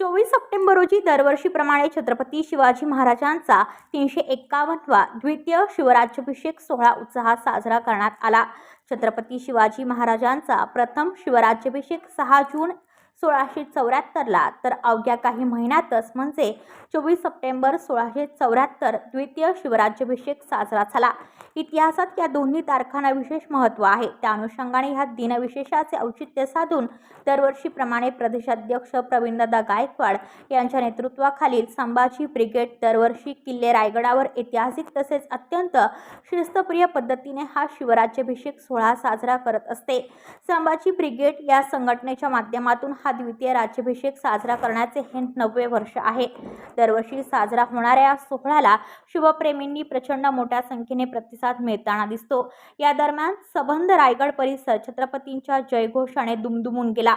चोवीस सप्टेंबर रोजी दरवर्षीप्रमाणे छत्रपती शिवाजी महाराजांचा तीनशे एक्कावन्नवा द्वितीय शिवराज्याभिषेक सोहळा उत्साहात साजरा करण्यात आला. छत्रपती शिवाजी महाराजांचा प्रथम शिवराज्याभिषेक सहा जून सोळाशे चौऱ्याहत्तरला तर अवघ्या काही महिन्यातच म्हणजे चोवीस सप्टेंबर सोळाशे चौऱ्याहत्तर द्वितीय शिवराज्याभिषेक साजरा झाला. इतिहासात या दोन्ही तारखांना विशेष महत्त्व आहे. त्या अनुषंगाने ह्या दिनविशेषाचे औचित्य साधून दरवर्षीप्रमाणे प्रदेशाध्यक्ष प्रवीणदादा गायकवाड यांच्या नेतृत्वाखालील संभाजी ब्रिगेड दरवर्षी किल्ले रायगडावर ऐतिहासिक तसेच अत्यंत शिस्तप्रिय पद्धतीने हा शिवराज्याभिषेक सोहळा साजरा करत असते. संभाजी ब्रिगेड या संघटनेच्या माध्यमातून हा द्वितीय राज्याभिषेक साजरा करण्याचे हे नववे वर्ष आहे. दरवर्षी साजरा होणाऱ्या या सोहळ्याला शिवप्रेमींनी प्रचंड मोठ्या संख्येने प्रतिसाद मिळताना दिसतो. या दरम्यान सबंध रायगड परिसर छत्रपतींच्या जयघोषाने दुमदुमून गेला.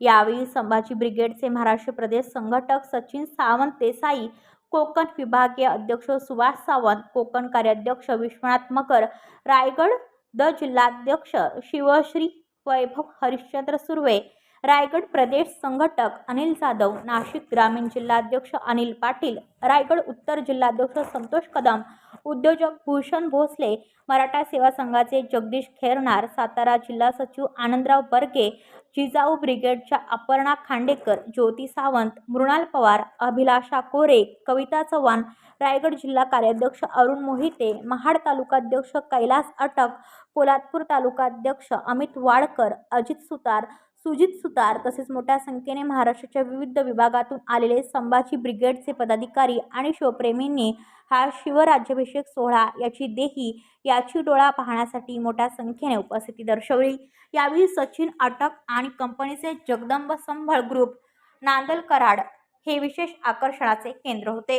यावेळी संभाजी ब्रिगेडचे महाराष्ट्र प्रदेश संघटक सचिन सावंत देसाई कोकण विभागीय अध्यक्ष सुभाष सावंत कोकण कार्याध्यक्ष विश्वनाथ मकर रायगड द जिल्हाध्यक्ष शिवश्री वैभव हरिश्चंद्र सुर्वे रायगड प्रदेश संघटक अनिल जाधव नाशिक ग्रामीण जिल्हाध्यक्ष अनिल पाटील रायगड उत्तर जिल्हाध्यक्ष संतोष कदम उद्योजक भूषण भोसले मराठा सेवा संघाचे जगदीश खेरनार सातारा जिल्हा सचिव आनंदराव बर्गे जिजाऊ ब्रिगेडच्या अपर्णा खांडेकर ज्योती सावंत मृणाल पवार अभिलाषा कोरे कविता चव्हाण रायगड जिल्हा कार्याध्यक्ष अरुण मोहिते महाड तालुकाध्यक्ष कैलास अटक पोलादपूर तालुकाध्यक्ष अमित वाडकर अजित सुतार सुजित सुतार तसेच मोठ्या संख्येने महाराष्ट्राच्या विविध विभागातून आलेले संभाजी ब्रिगेडचे पदाधिकारी आणि शिवप्रेमींनी हा शिवराज्याभिषेक सोहळा याची देही याची डोळा पाहण्यासाठी मोठ्या संख्येने उपस्थिती दर्शवली. यावेळी सचिन अटक आणि कंपनीचे जगदंब संभळ ग्रुप नांदल कराड हे विशेष आकर्षणाचे केंद्र होते.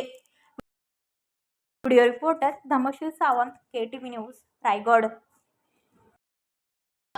Video reporter Dhamshil Sawant K T V news Raigad.